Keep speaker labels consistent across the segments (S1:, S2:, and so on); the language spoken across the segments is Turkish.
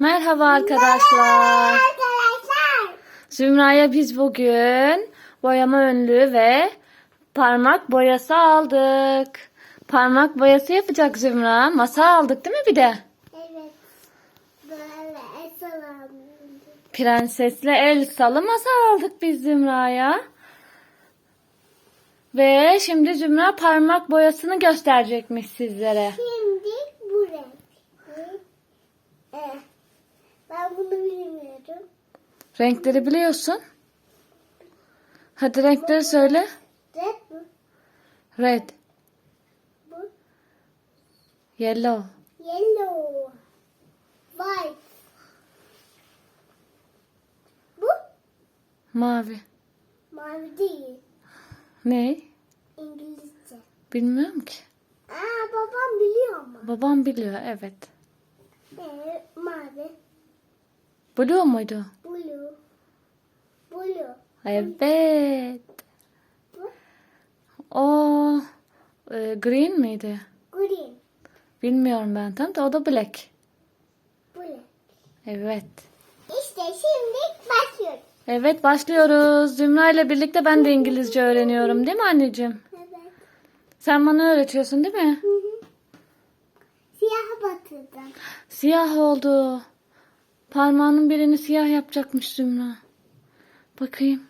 S1: Merhaba arkadaşlar.
S2: Arkadaşlar.
S1: Zümra'ya biz bugün boyama önlüğü ve parmak boyası aldık. Parmak boyası yapacak Zümra. Masa aldık değil mi bir de?
S2: Evet. Böyle esalam.
S1: Prensesle Elsa'lı masa aldık biz Zümra'ya. Ve şimdi Zümra parmak boyasını gösterecekmiş sizlere.
S2: Şimdi bu renk. Ee, ben bunu bilmiyorum.
S1: Renkleri biliyorsun. Hadi renkleri söyle.
S2: Red bu.
S1: Red,
S2: Bu.
S1: yellow,
S2: Yellow. White. Bu.
S1: mavi.
S2: Mavi değil.
S1: Ne?
S2: İngilizce.
S1: Bilmiyorum ki.
S2: Aa babam biliyor ama.
S1: Babam biliyor evet.
S2: Ee, mavi.
S1: Blue muydu?
S2: Blue. Blue.
S1: Evet. O e, green miydi?
S2: Green.
S1: Bilmiyorum ben tam da o da black.
S2: Black.
S1: Evet.
S2: İşte şimdi başlıyoruz.
S1: Evet başlıyoruz. Zümra ile birlikte ben de İngilizce öğreniyorum değil mi anneciğim?
S2: Evet.
S1: Sen bana öğretiyorsun değil mi?
S2: Hı hı. Siyah batırdım.
S1: Siyah oldu. Parmağının birini siyah yapacakmış Zümra. Bakayım.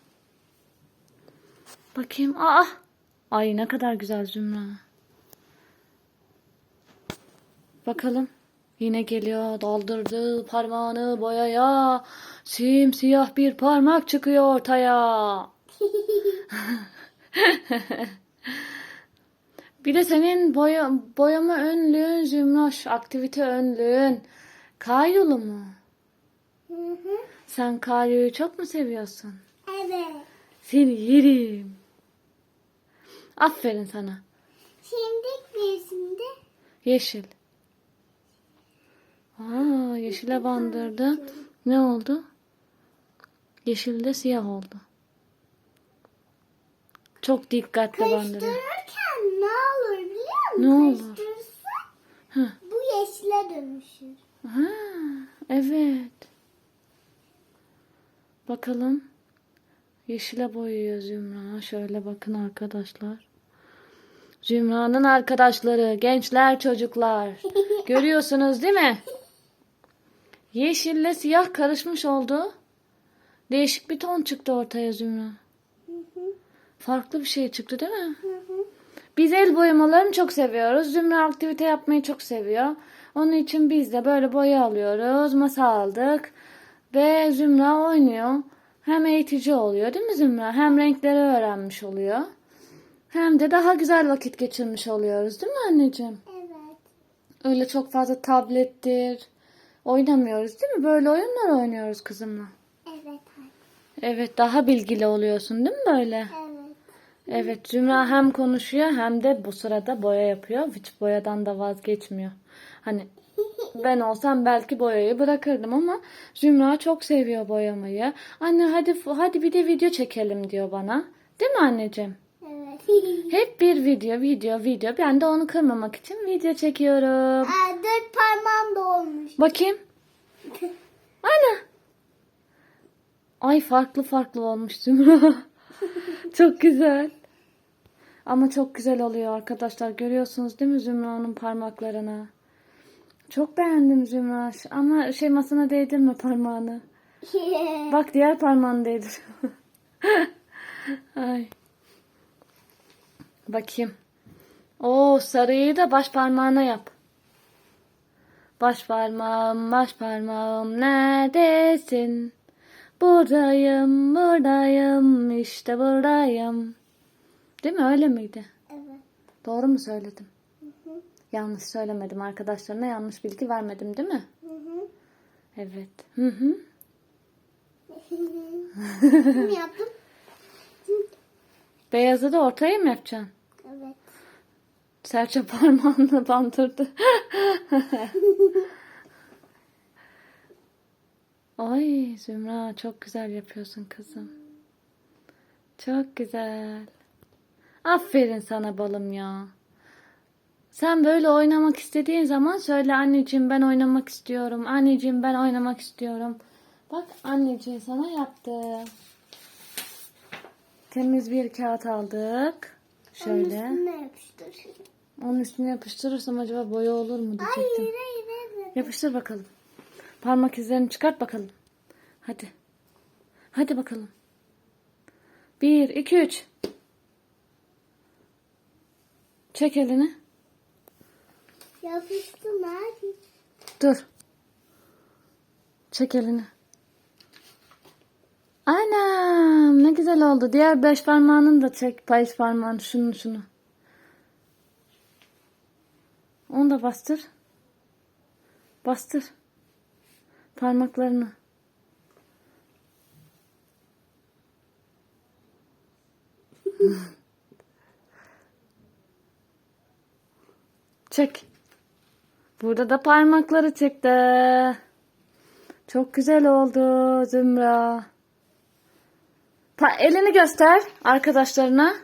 S1: Bakayım. Aa! Ay ne kadar güzel Zümra. Bakalım. Yine geliyor. Doldurdu parmağını boyaya. Simsiyah bir parmak çıkıyor ortaya. Bir de senin boya, boyama önlüğün Zümroş, aktivite önlüğün. Karyolu mu?
S2: Hı hı.
S1: Sen karyoyu çok mu seviyorsun?
S2: Evet.
S1: Seni yerim. Aferin sana.
S2: Şimdi birisinde
S1: Yeşil. Aa, yeşile bandırdı. Ne oldu? Yeşilde siyah oldu. Çok dikkatli bandırıyor.
S2: karıştırırken ne olur biliyor musun?
S1: Ne olur? Hı.
S2: bu yeşile dönüşür.
S1: Ha, evet. Bakalım. Yeşile boyuyor Zümra. Şöyle bakın arkadaşlar. Zümra'nın arkadaşları, gençler, çocuklar. Görüyorsunuz değil mi? Yeşille siyah karışmış oldu. Değişik bir ton çıktı ortaya Zümra. Farklı bir şey çıktı değil mi? Biz el boyamalarını çok seviyoruz. Zümra aktivite yapmayı çok seviyor. Onun için biz de böyle boya alıyoruz. Masa aldık. Ve Zümra oynuyor. Hem eğitici oluyor değil mi Zümra? Hem renkleri öğrenmiş oluyor. Hem de daha güzel vakit geçirmiş oluyoruz değil mi anneciğim?
S2: Evet.
S1: Öyle çok fazla tablettir. Oynamıyoruz değil mi? Böyle oyunlar oynuyoruz kızımla.
S2: Evet.
S1: Evet daha bilgili oluyorsun değil mi böyle?
S2: Evet.
S1: Evet Zümra hem konuşuyor hem de bu sırada boya yapıyor. Hiç boyadan da vazgeçmiyor. Hani ben olsam belki boyayı bırakırdım ama Zümra çok seviyor boyamayı. Anne hadi hadi bir de video çekelim diyor bana. Değil mi anneciğim?
S2: Evet.
S1: Hep bir video, video, video. Ben de onu kırmamak için video çekiyorum.
S2: Aa, dört parmağım da olmuş.
S1: Bakayım. Ana. Ay farklı farklı olmuş Zümra. çok güzel. Ama çok güzel oluyor arkadaşlar. Görüyorsunuz değil mi Zümra'nın parmaklarını? Çok beğendim Zümra. Ama şey masana değdirme parmağını. Bak diğer parmağını değdir. Ay. Bakayım. Oo sarıyı da baş parmağına yap. Baş parmağım, baş parmağım neredesin? Buradayım, buradayım, işte buradayım. Değil mi? Öyle miydi?
S2: evet.
S1: Doğru mu söyledim? Yanlış söylemedim arkadaşlarına. Yanlış bilgi vermedim değil mi?
S2: Hı hı.
S1: Evet. Hı hı.
S2: Kim yaptım?
S1: Beyazı da ortaya mı yapacaksın?
S2: Evet.
S1: Serçe parmağını bandırdı. Ay Zümra çok güzel yapıyorsun kızım. Çok güzel. Aferin sana balım ya. Sen böyle oynamak istediğin zaman söyle anneciğim ben oynamak istiyorum. Anneciğim ben oynamak istiyorum. Bak anneciğim sana yaptı. Temiz bir kağıt aldık. Şöyle.
S2: Üstüne yapıştır.
S1: Onun üstüne yapıştırırsam acaba boya olur mu
S2: Hayır
S1: diyecektim.
S2: hayır hayır.
S1: Yapıştır bakalım. Parmak izlerini çıkart bakalım. Hadi. Hadi bakalım. Bir, iki, üç. Çek elini.
S2: Yapıştım hadi.
S1: Dur. Çek elini. Anam ne güzel oldu. Diğer beş parmağını da çek. Beş parmağını şunu şunu. Onu da bastır. Bastır. Parmaklarını. Çek. Burada da parmakları çıktı. Çok güzel oldu Zümra. Pa- elini göster arkadaşlarına.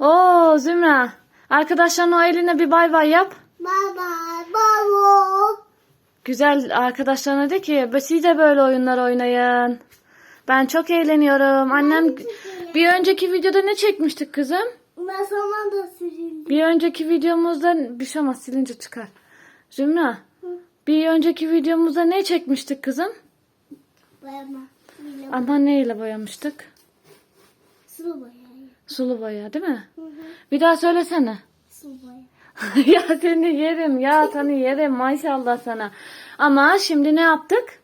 S1: Oo Zümra. Arkadaşlarına o eline bir bay bay yap.
S2: Baba baba.
S1: Güzel arkadaşlarına de ki siz de böyle oyunlar oynayın. Ben çok eğleniyorum. Annem bir önceki videoda ne çekmiştik kızım?
S2: Masama da sürüldü.
S1: Bir önceki videomuzda bir şey olmaz silince çıkar. Zümra bir önceki videomuzda ne çekmiştik kızım?
S2: Boyama.
S1: Ama neyle boyamıştık?
S2: Sulu boya.
S1: Sulu boya değil mi?
S2: Hı hı.
S1: Bir daha söylesene.
S2: Sulu boya.
S1: ya seni yerim ya seni yerim maşallah sana. Ama şimdi ne yaptık?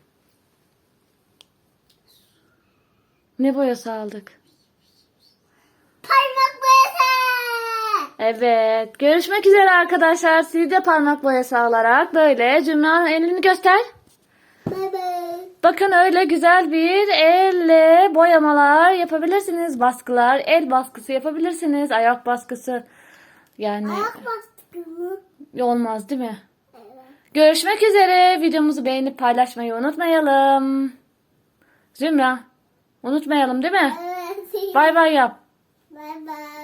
S1: Ne boyası aldık?
S2: Parmak boyası.
S1: Evet. Görüşmek üzere arkadaşlar. Siz de parmak boyası alarak böyle Cümra'nın elini göster.
S2: Baba.
S1: Bakın öyle güzel bir elle boyamalar yapabilirsiniz. Baskılar, el baskısı yapabilirsiniz. Ayak baskısı. Yani
S2: Ayak bastık mı?
S1: olmaz değil mi?
S2: Evet.
S1: Görüşmek üzere. Videomuzu beğenip paylaşmayı unutmayalım. Zümra. Unutmayalım değil mi?
S2: Evet.
S1: Bay bay yap.
S2: Bye bye.